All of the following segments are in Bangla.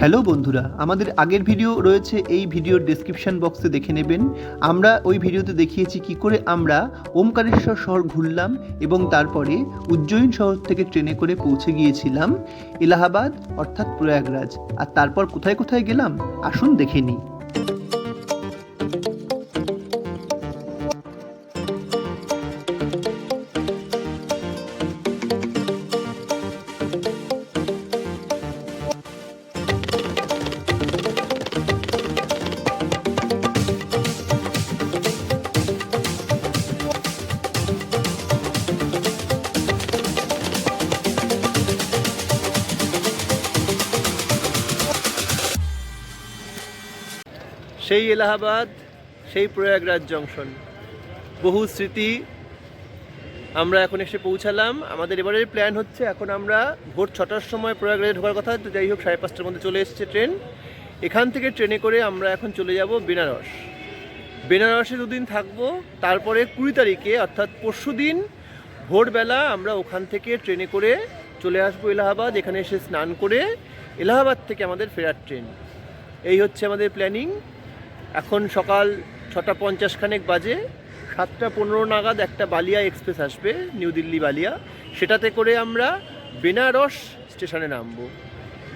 হ্যালো বন্ধুরা, আমাদের আগের ভিডিও রয়েছে, এই ভিডিওর ডেসক্রিপশন বক্সে দেখে নেবেন। আমরা ওই ভিডিওতে দেখিয়েছি কি করে আমরা ওমকারেশ্বর শহর ঘুরলাম এবং তারপরে উজ্জয়িন শহর থেকে ট্রেনে করে পৌঁছে গিয়েছিলাম, এলাহাবাদ, অর্থাৎ প্রয়াগরাজ। আর তারপর কোথায় কোথায় গেলাম? আসুন দেখে নিই। এলাহাবাদ, সেই প্রয়াগরাজ জংশন। বহু স্মৃতি আমরা এখন এসে পৌঁছালাম। আমাদের এবারের প্ল্যান হচ্ছে এখন আমরা ভোর ছটার সময় প্রয়াগরাজে ঢোকার কথা, তো যাই হোক, সাড়ে পাঁচটার মধ্যে চলে এসেছে ট্রেন। এখান থেকে ট্রেনে করে আমরা এখন চলে যাব বেনারস। বেনারসে দুদিন থাকব, তারপরে কুড়ি তারিখে, অর্থাৎ পরশু দিন ভোরবেলা আমরা ওখান থেকে ট্রেনে করে চলে আসব এলাহাবাদ। এখানে এসে স্নান করে এলাহাবাদ থেকে আমাদের ফেরার ট্রেন। এই হচ্ছে আমাদের প্ল্যানিং এখন সকাল ছটা পঞ্চাশ খানেক বাজে, সাতটা পনেরো নাগাদ একটা বালিয়া এক্সপ্রেস আসবে, নিউ দিল্লি বালিয়া। সেটাতে করে আমরা বেনারস স্টেশনে নামবো।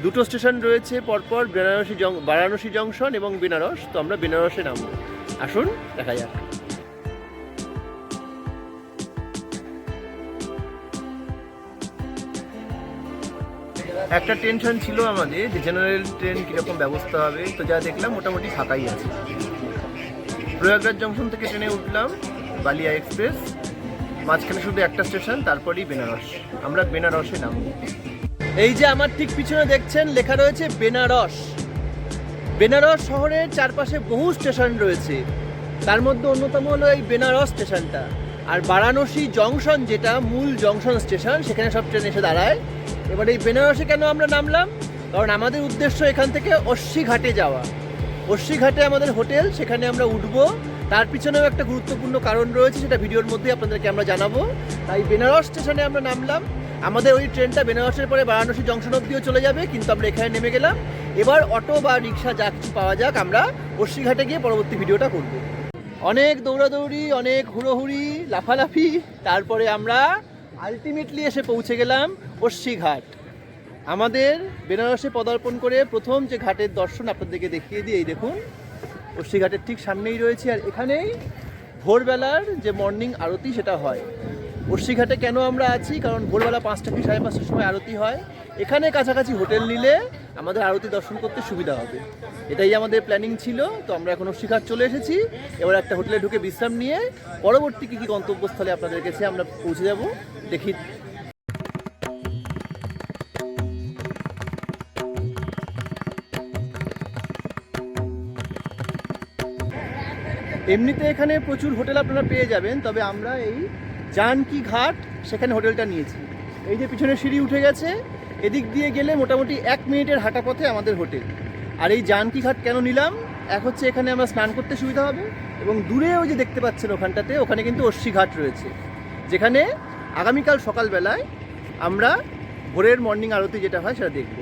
দুটো স্টেশন রয়েছে পরপর, বেনারসি জং, বারাণসী জংশন এবং বেনারস। তো আমরা বেনারসে নামবো। আসুন, দেখা যাক। একটা টেনশন ছিল আমাদের যে জেনারেল ট্রেন কীরকম ব্যবস্থা হবে, তো যা দেখলাম মোটামুটি ফাঁকাই আছে। প্রয়াগরাজ জংশন থেকে ট্রেনে উঠলাম, বালিয়া এক্সপ্রেস মাঝখানে শুধু একটা স্টেশন তারপরেই বেনারস। আমরা বেনারসে নামব। এই যে আমার ঠিক পিছনে দেখছেন, লেখা রয়েছে বেনারস। বেনারস শহরের চারপাশে বহু স্টেশন রয়েছে। তার মধ্যে অন্যতম হলো এই বেনারস স্টেশনটা আর বারাণসী জংশন যেটা মূল জংশন স্টেশন সেখানে সব ট্রেন এসে দাঁড়ায়। এবার এই বেনারসে কেন আমরা নামলাম? কারণ আমাদের উদ্দেশ্য এখান থেকে ঘাটে যাওয়া। ঘাটে আমাদের হোটেল, সেখানে আমরা উঠবো। তার পিছনেও একটা গুরুত্বপূর্ণ কারণ রয়েছে, সেটা ভিডিওর মধ্যে আপনাদেরকে আমরা জানাব। তাই বেনারস স্টেশনে আমরা নামলাম। আমাদের ওই ট্রেনটা বেনারসের পরে বারাণসী জংশন অব্দিও চলে যাবে, কিন্তু আমরা এখানে নেমে গেলাম। এবার অটো বা রিক্সা যা কিছু পাওয়া যাক, আমরা ঘাটে গিয়ে পরবর্তী ভিডিওটা করব। অনেক দৌড়াদৌড়ি, অনেক হুড়োহুড়ি, লাফালাফি, তারপরে আমরা আলটিমেটলি এসে পৌঁছে গেলাম অশ্বী ঘাট আমাদের বেনারসে পদার্পণ করে প্রথম যে ঘাটের দর্শন আপনাদেরকে দেখিয়ে দিই, এই দেখুন। অশ্বী ঘাটের ঠিক সামনেই রয়েছে আর এখানেই ভোরবেলার যে মর্নিং আরতি সেটা হয়। অশ্বী ঘাটে কেন আমরা আছি? কারণ ভোরবেলা পাঁচটা কি সাড়ে পাঁচটার সময় আরতি হয়? এখানে কাছাকাছি হোটেল নিলে আমাদের আরতি দর্শন করতে সুবিধা হবে। এটাই আমাদের প্ল্যানিং ছিল, তো আমরা এখন অশ্বীঘাট চলে এসেছি। এবার একটা হোটেলে ঢুকে বিশ্রাম নিয়ে পরবর্তী কী কী গন্তব্যস্থলে আপনাদের কাছে আমরা পৌঁছে যাব, দেখি। এমনিতে এখানে প্রচুর হোটেল আপনারা পেয়ে যাবেন, তবে আমরা এই জানকি ঘাট সেখানে হোটেলটা নিয়েছি। এই যে পিছনে সিঁড়ি উঠে গেছে এদিক দিয়ে গেলে মোটামুটি এক মিনিটের হাঁটা পথে আমাদের হোটেল। আর এই জানকি ঘাট কেন নিলাম? এক হচ্ছে এখানে আমরা স্নান করতে সুবিধা হবে এবং দূরে ওই যে দেখতে পাচ্ছেন ওখানটাতে, ওখানে কিন্তু অশ্বী ঘাট রয়েছে। যেখানে আগামীকাল সকালবেলায় আমরা ভোরের মর্নিং আরতি যেটা হয় সেটা দেখব।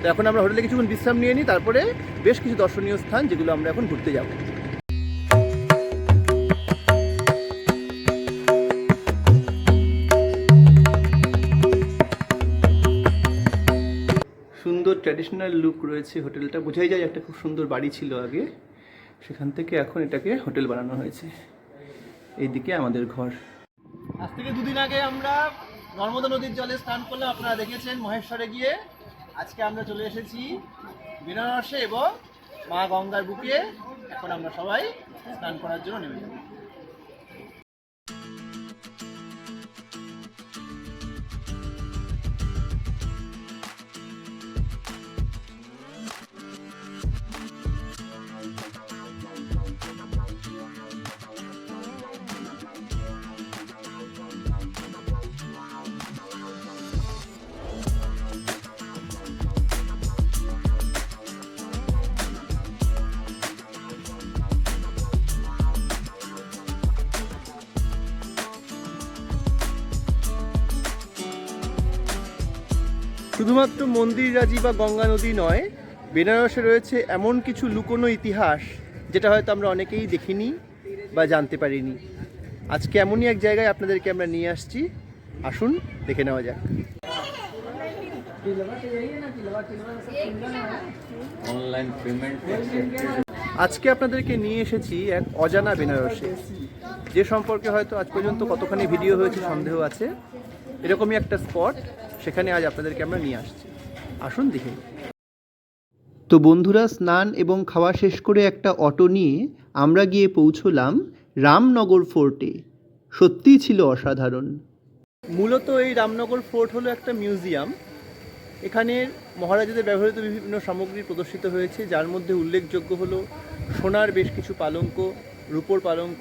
তো এখন আমরা হোটেলে কিছুক্ষণ বিশ্রাম নিয়ে নিই, তারপরে বেশ কিছু দর্শনীয় স্থান যেগুলো আমরা এখন ঘুরতে যাব। সুন্দর ট্র্যাডিশনাল লুক রয়েছে হোটেলটা। বোঝাই যায় একটা খুব সুন্দর বাড়ি ছিল আগে। সেখান থেকে এখন এটাকে হোটেল বানানো হয়েছে। এইদিকে আমাদের ঘর। আজ থেকে দুদিন আগে আমরা নর্মদা নদীর জলে স্নান করলাম। আপনারা দেখেছেন মহেশ্বরে গিয়ে। আজকে আমরা চলে এসেছি বেনারসে এবং মা গঙ্গার বুকে। এখন আমরা সবাই স্নান করার জন্য নেমে যাব। শুধুমাত্র মন্দিরাজি বা গঙ্গা নদী নয় বেনারসে রয়েছে এমন কিছু লুকোনো ইতিহাস যেটা হয়তো আমরা অনেকেই দেখিনি বা জানতে পারিনি। আজকে এমনই এক জায়গায় আপনাদেরকে আমরা নিয়ে আসছি। আসুন দেখে নেওয়া যাক। অনলাইন পেমেন্ট আজকে আপনাদেরকে নিয়ে এসেছি এক অজানা বেনারসে। যে সম্পর্কে হয়তো আজ পর্যন্ত কতখানি ভিডিও হয়েছে সন্দেহ আছে। এরকমই একটা স্পট সেখানে আজ আপনাদেরকে আমরা নিয়ে আসছি। আসুন দেখে। তো বন্ধুরা স্নান এবং খাওয়া শেষ করে একটা অটো নিয়ে আমরা গিয়ে পৌঁছলাম রামনগর ফোর্টে। সত্যিই ছিল অসাধারণ। মূলত এই রামনগর ফোর্ট হলো একটা মিউজিয়াম। এখানে মহারাজাদের ব্যবহৃত বিভিন্ন সামগ্রী প্রদর্শিত হয়েছে যার মধ্যে উল্লেখযোগ্য হলো সোনার বেশ কিছু পালঙ্ক রূপোর পালঙ্ক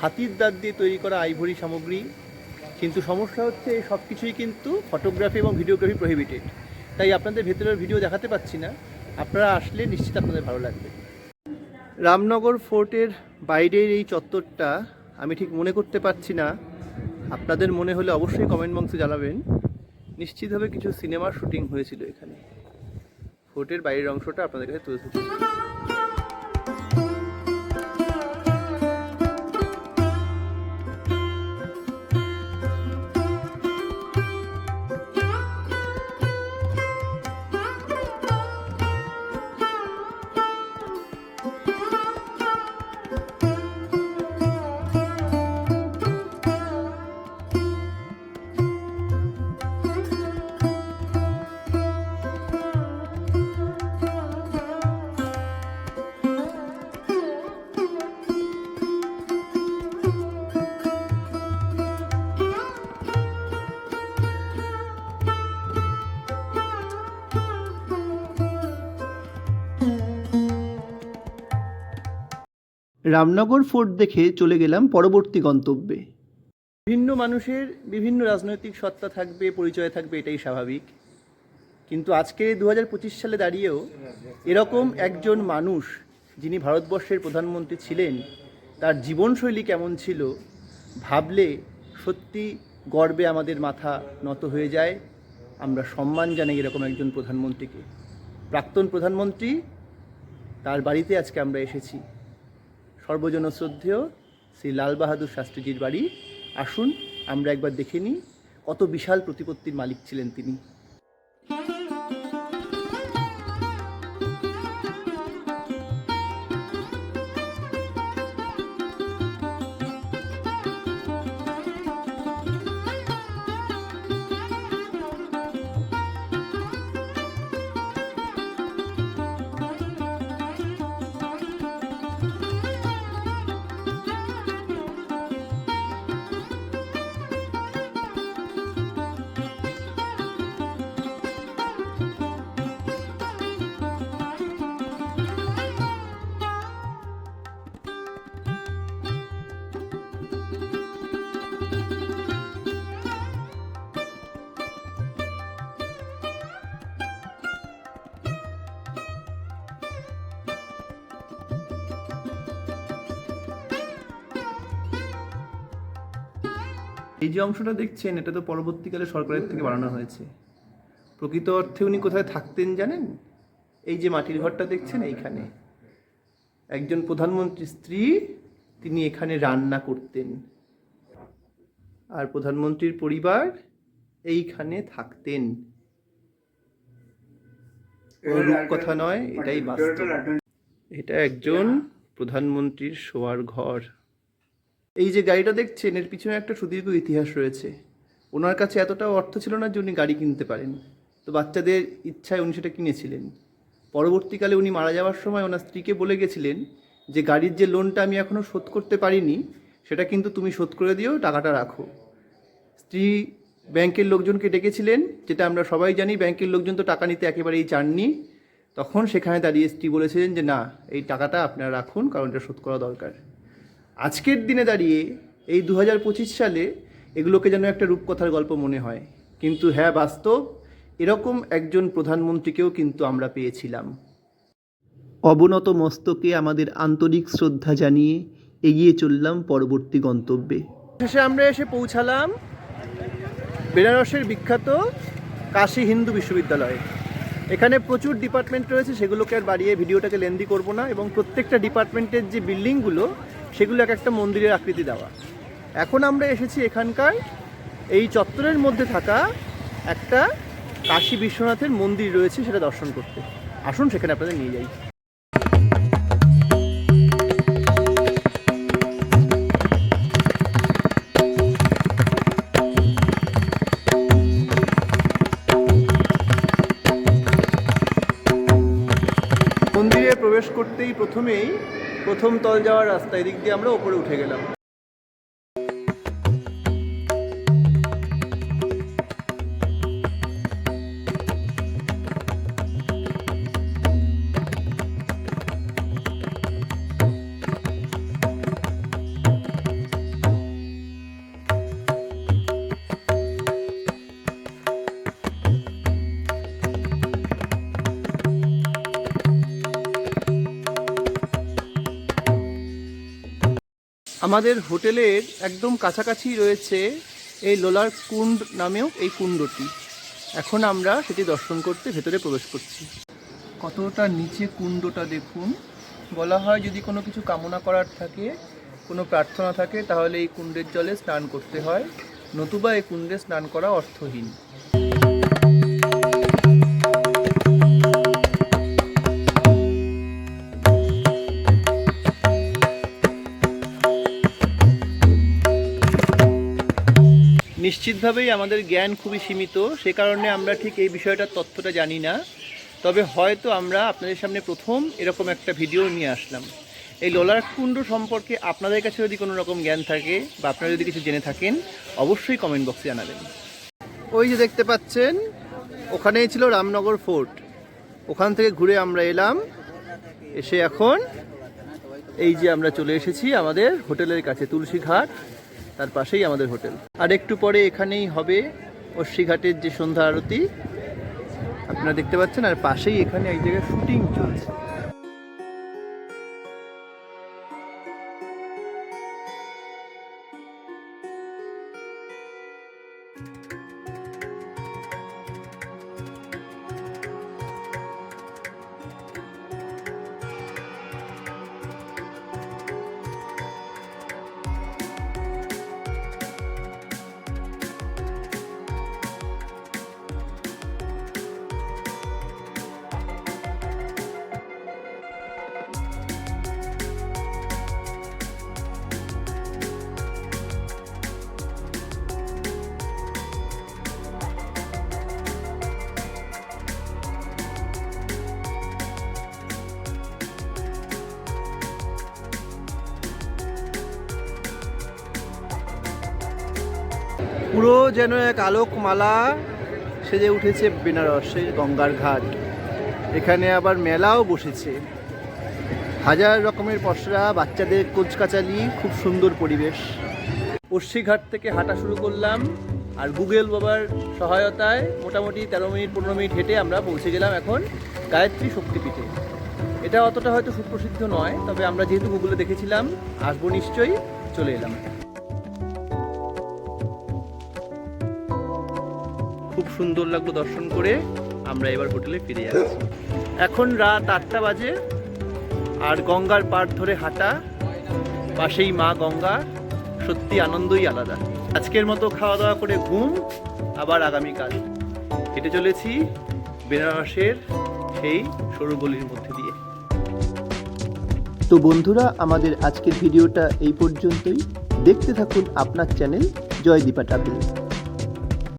হাতির দাঁত দিয়ে তৈরি করা আইভরি সামগ্রী কিন্তু সমস্যা হচ্ছে এই সব কিছুই কিন্তু ফটোগ্রাফি এবং ভিডিওগ্রাফি প্রহিবিটেড তাই আপনাদের ভেতরের ভিডিও দেখাতে পাচ্ছি না। আপনারা আসলে নিশ্চিত আপনাদের ভালো লাগবে। রামনগর ফোর্টের বাইরের এই চত্বরটা আমি ঠিক মনে করতে পারছি না। আপনাদের মনে হলে অবশ্যই কমেন্ট বক্সে জানাবেন। নিশ্চিতভাবে কিছু সিনেমার শুটিং হয়েছিল এখানে। ফোর্টের বাইরের অংশটা আপনাদের কাছে তুলে ধরছি। রামনগর ফোর্ট দেখে চলে গেলাম পরবর্তী গন্তব্যে। বিভিন্ন মানুষের বিভিন্ন রাজনৈতিক সত্তা থাকবে, পরিচয় থাকবে, এটাই স্বাভাবিক। কিন্তু আজকে দু হাজার পঁচিশ সালে দাঁড়িয়েও এরকম একজন মানুষ যিনি ভারতবর্ষের প্রধানমন্ত্রী ছিলেন, তার জীবনশৈলী কেমন ছিল, ভাবলে সত্যি গর্বে আমাদের মাথা নত হয়ে যায়। আমরা সম্মান জানাই এরকম একজন প্রধানমন্ত্রীকে। প্রাক্তন প্রধানমন্ত্রী, তার বাড়িতে আজকে আমরা এসেছি। সর্বজন শ্রদ্ধেয় শ্রী লাল বাহাদুর শাস্ত্রীজির বাড়ি। আসুন, আমরা একবার দেখে নিই কত বিশাল প্রতিপত্তির মালিক ছিলেন তিনি। এই যে অংশটা দেখছেন, এটা তো পরবর্তীকালে সরকারের থেকে বানানো হয়েছে। প্রকৃত অর্থে উনি কোথায় থাকতেন জানেন? এই যে মাটির ঘরটা দেখছেন এইখানে। একজন প্রধানমন্ত্রীর স্ত্রী, তিনি এখানে রান্না করতেন। আর প্রধানমন্ত্রীর পরিবার এইখানে থাকতেন। রূপকথা নয়, এটাই বাস্তব। এটা একজন প্রধানমন্ত্রীর শোয়ার ঘর। এই যে গাড়িটা দেখছেন, এর পিছনে একটা সুদীর্ঘ ইতিহাস রয়েছে। ওনার কাছে এতটাও অর্থ ছিল না যে উনি গাড়ি কিনতে পারেন। তো বাচ্চাদের ইচ্ছায় উনি সেটা কিনেছিলেন। পরবর্তীকালে উনি মারা যাওয়ার সময় ওনার স্ত্রীকে বলে গেছিলেন যে, গাড়ির যে লোনটা আমি এখনও শোধ করতে পারিনি, সেটা কিন্তু তুমি শোধ করে দিও, টাকাটা রাখো। স্ত্রী ব্যাংকের লোকজনকে ডেকেছিলেন, যেটা আমরা সবাই জানি, ব্যাংকের লোকজন তো টাকা নিতে একেবারেই চাননি। তখন সেখানে দাঁড়িয়ে স্ত্রী বলেছিলেন যে, না, এই টাকাটা আপনারা রাখুন, কারণ এটা শোধ করা দরকার। আজকের দিনে দাঁড়িয়ে এই দু পঁচিশ সালে এগুলোকে যেন একটা রূপকথার গল্প মনে হয়। কিন্তু হ্যাঁ বাস্তব, এরকম একজন প্রধানমন্ত্রীকেও কিন্তু আমরা পেয়েছিলাম। অবনত মস্তকে আমাদের আন্তরিক শ্রদ্ধা জানিয়ে এগিয়ে চললাম পরবর্তী গন্তব্যে। শেষে আমরা এসে পৌঁছালাম বেনারসের বিখ্যাত কাশী হিন্দু বিশ্ববিদ্যালয়ে। এখানে প্রচুর ডিপার্টমেন্ট রয়েছে, সেগুলোকে আর বাড়িয়ে ভিডিওটাকে লেন্দি করব না এবং প্রত্যেকটা ডিপার্টমেন্টের যে বিল্ডিংগুলো সেগুলো এক একটা মন্দিরের আকৃতি দেওয়া। এখন আমরা এসেছি এখানকার এই চত্বরের মধ্যে থাকা একটা কাশী বিশ্বনাথের মন্দির রয়েছে সেটা দর্শন করতে। আসুন সেখানে আপনাদের নিয়ে যাই। মন্দিরে প্রবেশ করতেই প্রথমেই প্রথম তল যাওয়ার রাস্তা এদিক দিয়ে আমরা ওপরে উঠে গেলাম। আমাদের হোটেলের একদম কাছাকাছি রয়েছে এই লোলার কুণ্ড নামেও এই কুণ্ডটি। এখন আমরা সেটি দর্শন করতে ভেতরে প্রবেশ করছি। কতটা নিচে কুণ্ডটা দেখুন। বলা হয় যদি কোনো কিছু কামনা করার থাকে, কোনো প্রার্থনা থাকে, তাহলে এই কুণ্ডের জলে স্নান করতে হয়। নতুবা এই কুণ্ডে স্নান করা অর্থহীন। নিশ্চিতভাবেই আমাদের জ্ঞান খুবই সীমিত। সে কারণে আমরা ঠিক এই বিষয়টার তথ্যটা জানি না। তবে হয়তো আমরা আপনাদের সামনে প্রথম এরকম একটা ভিডিও নিয়ে আসলাম। এই লোলার কুণ্ড সম্পর্কে আপনাদের কাছে যদি কোনো রকম জ্ঞান থাকে বা আপনারা যদি কিছু জেনে থাকেন, অবশ্যই কমেন্ট বক্সে জানাবেন। ওই যে দেখতে পাচ্ছেন, ওখানেই ছিল রামনগর ফোর্ট। ওখান থেকে ঘুরে আমরা এলাম। এসে এখন এই যে আমরা চলে এসেছি আমাদের হোটেলের কাছে, তুলসী ঘাট। তার পাশেই আমাদের হোটেল। আর একটু পরে এখানেই হবে অশ্বিঘাটের যে সন্ধ্যা আরতি। আপনারা দেখতে পাচ্ছেন, আর পাশেই এখানে এক জায়গায় শুটিং চলছে। পুরো যেন এক আলোকমালা সেজে উঠেছে বেনারসের গঙ্গার ঘাট। এখানে আবার মেলাও বসেছে। হাজার রকমের পসরা, বাচ্চাদের কোচকাচালি, খুব সুন্দর পরিবেশ। ঘাট থেকে হাঁটা শুরু করলাম, আর গুগল বাবার সহায়তায় মোটামুটি তেরো মিনিট, পনেরো মিনিট হেঁটে আমরা পৌঁছে গেলাম এখন গায়ত্রী শক্তিপীঠে। এটা অতটা হয়তো সুপ্রসিদ্ধ নয়, তবে আমরা যেহেতু গুগলে দেখেছিলাম, আসব নিশ্চয়ই চলে এলাম। সুন্দর লাগল দর্শন করে। আমরা এবার হোটেলে ফিরে যাচ্ছি। এখন রাত আটটা বাজে আর গঙ্গার পাড় ধরে হাঁটা, পাশেই মা গঙ্গা, সত্যি আনন্দই আলাদা। আজকের মতো খাওয়া দাওয়া করে ঘুম, আবার আগামীকাল। হেঁটে চলেছি বেনারসের সেই সরু গলির মধ্যে দিয়ে। তো বন্ধুরা, আমাদের আজকের ভিডিওটা এই পর্যন্তই। দেখতে থাকুন আপনার চ্যানেল জয়দীপা ট্রাভেল